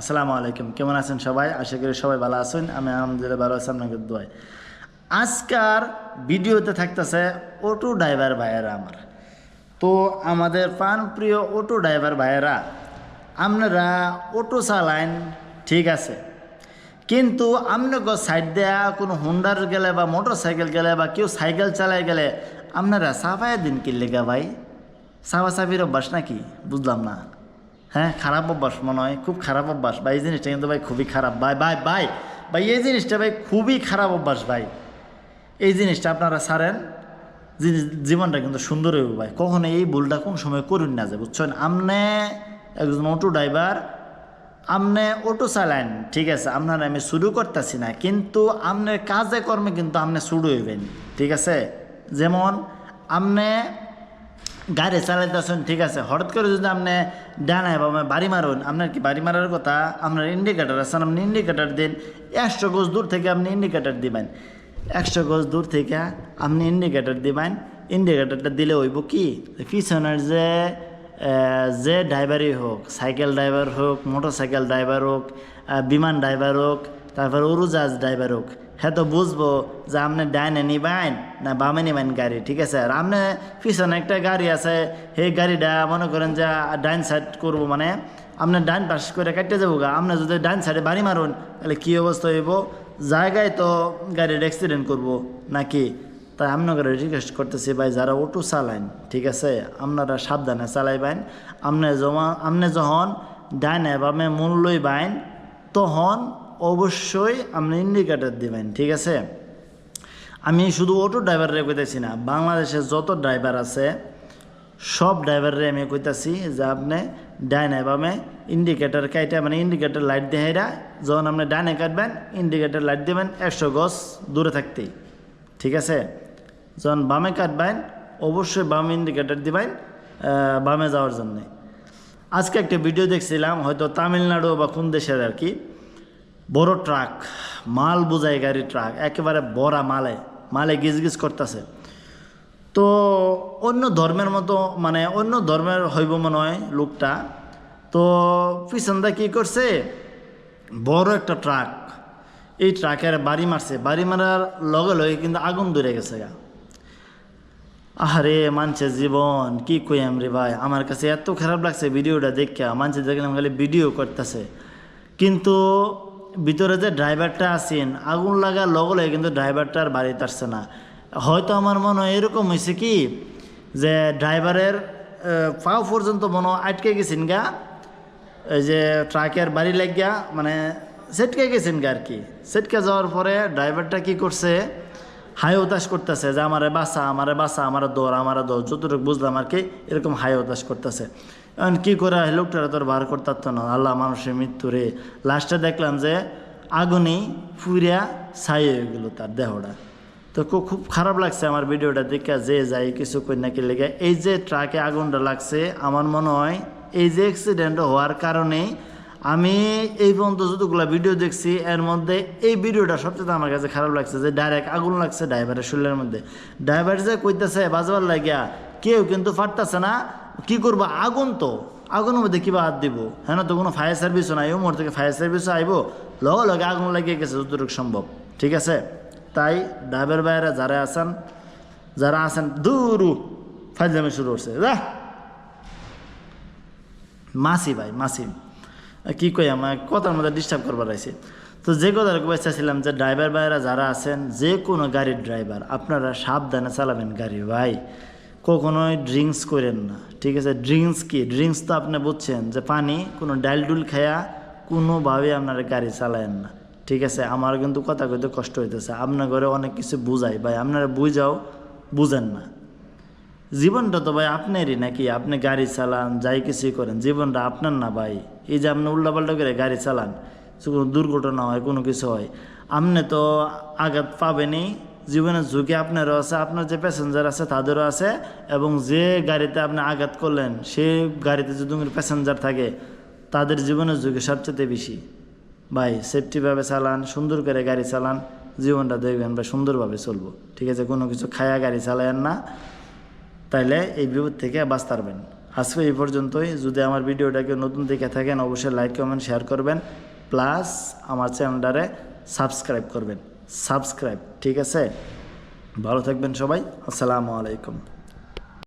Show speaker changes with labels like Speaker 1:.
Speaker 1: আসসালামু আলাইকুম। কেমন আছেন সবাই? আশা করি সবাই ভালো আছেন। আমি আলহামদুলিল্লাহ ভালো আছি আপনাকে দোয়াই আজকার ভিডিওতে থাকতেছে অটো ড্রাইভার ভাইয়েরা আমার। তো আমাদের প্রাণপ্রিয় অটো ড্রাইভার ভাইয়েরা, আপনারা অটো চালান, ঠিক আছে। কিন্তু আপনাকে সাইড দেয়া কোনো হুন্ডার গেলে বা মোটর সাইকেল গেলে বা কেউ সাইকেল চালায় গেলে আপনারা সাফায় দিন কিনলে গা ভাই? সাফা সাফির অভ্যাস নাকি? বুঝলাম না। হ্যাঁ খারাপ অভ্যাস মনে হয়, খুব খারাপ অভ্যাস। ভাই, এই জিনিসটা কিন্তু ভাই খুবই খারাপ। ভাই ভাই ভাই ভাই, এই জিনিসটা ভাই খুবই খারাপ অভ্যাস ভাই। এই জিনিসটা আপনারা ছাড়েন, জিনিস- জীবনটা কিন্তু সুন্দর হইব ভাই। কখনো এই ভুলটা কোন সময় করুন না যে, বুঝছেন? আমনে একজন অটো ড্রাইভার, আমনে অটো চালান, ঠিক আছে? আপনার আমি শুরু করতেছি না, কিন্তু আপনার কাজে কর্মে কিন্তু আপনি শুরু হইবেন, ঠিক আছে? যেমন আপনি গাড়ি চালাইতেছেন ঠিক আছে। হঠাৎ করে যদি আপনি ডানায় বা বাড়ি মারুন। আপনার কি বাড়ি মারার কথা? আপনার ইন্ডিকেটার আছে, আপনি ইন্ডিকেটার দিন। একশো গোজ দূর থেকে আপনি ইন্ডিকেটার দিবেন। একশো গোজ দূর থেকে আপনি ইন্ডিকেটার দিবেন। ইন্ডিকেটারটা দিলে হইব কি? পিছনের যে যে ড্রাইভারই হোক সাইকেল ড্রাইভার হোক মোটর সাইকেল ড্রাইভার হোক বিমান ড্রাইভার হোক, তারপর উড়োজাহাজ ড্রাইভার হোক হ্যাঁ তো বুঝব যে আপনি ডাইনে নিবেন না বামে নিবেন গাড়ি, ঠিক আছে? আর আপনি পিছনে একটা গাড়ি আছে, সেই গাড়িটা মনে করেন যে ডাইন সাইড করব মানে আপনি ডাইন পাশ করে কাটতে যাব গা। আপনি যদি ডাইন সাইডে বাড়ি মারুন, তাহলে কী অবস্থা হইব? জায়গায় তো গাড়ির অ্যাক্সিডেন্ট করব নাকি? তাই আপনাকে রিকোয়েস্ট করতেছি, ভাই, যারা অটো চালান ঠিক আছে? আপনারা সাবধানে চালাইবেন আপনি জমা আপনি যখন ডাইনে বামে মূল্যই বাইন, তখন অবশ্যই আপনি ইন্ডিকেটার দিবেন, ঠিক আছে? আমি শুধু অটো ড্রাইভাররে কইতেছি না বাংলাদেশের যত ড্রাইভার আছে, সব ড্রাইভাররে আমি কইতাছি যে আপনি ডাইনে বামে ইন্ডিকেটার কাইটা মানে ইন্ডিকেটার লাইট দেখাইরা যখন আপনি ডাইনে কাটবেন ইন্ডিকেটার লাইট দেবেন একশো গজ দূরে থাকতেই, ঠিক আছে? যখন বামে কাটবেন, অবশ্যই বামে ইন্ডিকেটার দিবেন বামে যাওয়ার জন্যে। আজকে একটা ভিডিও দেখছিলাম, হয়তো তামিলনাড়ু বা কোন দেশের আর কি। বড় ট্রাক, মাল বোঝাই গাড়ি ট্রাক, একেবারে বড়া মালে মালে গিজ গিজ করতেছে। তো অন্য ধর্মের মতো মানে অন্য ধর্মের হইব মনে হয় লোকটা। তো পিছনটা কি করছে? বড় একটা ট্রাক। এই ট্রাকের বাড়ি মারছে। বাড়ি মারার লগে লগে কিন্তু আগুন ধরে গেছে গা। আরে মানুষের জীবন, কি কই রে ভাই? আমার কাছে এত খারাপ লাগছে ভিডিওটা দেখে। মানুষের দেখলাম খালি ভিডিও করতেছে। কিন্তু ভিতরে যে ড্রাইভারটা আছেন, আগুন লাগার লগে লগে কিন্তু ড্রাইভারটা আর বাড়িতে আসছে না। হয়তো আমার মনে হয় এরকম হয়েছে কি যে ড্রাইভারের পাও পর্যন্ত মনে আটকে গেছেন গা, এই যে ট্রাকের বাড়ি লাগিয়া মানে সেটকে গেছেন গা আর কি। সেটকে যাওয়ার পরে ড্রাইভারটা কি করছে? হাই হতাশ করতেছে যে, আমারে বাসা আমারে বাসা আমার দৌড় আমার দৌড়। যতটুকু বুঝলাম আর কি, এরকম হাই হতাশ করতেছে। এখন কী করে এই লোকটারা তোর বার করতে না। আল্লাহ মানুষের মৃত্যু রে। লাস্টে দেখলাম যে আগুনেই ফুরিয়া ছাই হয়ে গেল তার দেহটা। তো খুব খারাপ লাগছে আমার ভিডিওটা দেখে, যে যাই কিছু কই নাকি লেগে। এই যে ট্রাকে আগুনটা লাগছে, আমার মনে হয় এই যে অ্যাক্সিডেন্ট হওয়ার কারণে আমি এই পর্যন্ত যতগুলো ভিডিও দেখছি, এর মধ্যে এই ভিডিওটা সবচেয়ে আমার কাছে খারাপ লাগছে যে ডাইরেক্ট আগুন লাগছে ড্রাইভারের শরীরের মধ্যে। ড্রাইভার যে কইতেছে, বাজবার লাগিয়া কেউ কিন্তু ফাটতেছে না, কি করব? আগুন তো। আগুনের মধ্যে কিবা হাত দিব? হ্যাঁ তো কোনো ফায়ার সার্ভিসও নাই ওমর থেকে ফায়ার সার্ভিসও আইব। লগে লগে আগুন লাগিয়ে গেছে, যতটুকু সম্ভব। ঠিক আছে? তাই ড্রাইভার ভাইয়েরা যারা আছেন যারা আছেন, দূরু ফাইজলামি শুরু করছে যা। মাসি ভাই, মাসি। কি কই আমার? কথার মধ্যে ডিস্টার্ব করবার আছে তো যে কথা চাইছিলাম যে ড্রাইভার ভাইয়েরা যারা আছেন, যে কোনো গাড়ির ড্রাইভার আপনারা সাবধানে চালাবেন গাড়ি ভাই। কখনোই ড্রিঙ্কস করেন না। ঠিক আছে? ড্রিঙ্কস কি? ড্রিঙ্কস তো আপনি বুঝছেন যে পানি কোনো ডাইল ডুল খায়া কোনোভাবে আপনারা গাড়ি চালায়েন না। ঠিক আছে? আমার কিন্তু কথা কইতে কষ্ট হইতেছে। আপনার ঘরে অনেক কিছু বুঝাই। ভাই, আপনারা বুঝাও, বুঝেন না। জীবনটা তো ভাই আপনারই নাকি? আপনি গাড়ি চালান, যাই কিছুই করেন। জীবনটা আপনার না ভাই। এই যে আপনি উল্টাপাল্টা করে গাড়ি চালান কোনো দুর্ঘটনা হয়, কোনো কিছু হয়, আপনি তো আঘাত পাবেনই জীবনের ঝুঁকি আপনারও আছে, আপনার যে প্যাসেঞ্জার আছে তাদেরও আছে এবং যে গাড়িতে আপনি আঘাত করলেন, সেই গাড়িতে যদি প্যাসেঞ্জার থাকে, তাদের জীবনের ঝুঁকি সবচেয়ে বেশি। ভাই সেফটিভাবে চালান, সুন্দর করে গাড়ি চালান, জীবনটা দেখবেন ভাই সুন্দরভাবে চলবো। ঠিক আছে, কোনো কিছু খায়া গাড়ি চালায়েন না, তাইলে এই বিপদ থেকে বাঁচতে পারবেন। আজকে এই পর্যন্তই, যদি আমার ভিডিওটাকে নতুন দেখে থাকেন, অবশ্যই লাইক কমেন্ট শেয়ার করবেন প্লাস আমার চ্যানেলটারে সাবস্ক্রাইব করবেন। সাবস্ক্রাইব ঠিক আছে? ভালো থাকবেন সবাই আসসালামু আলাইকুম।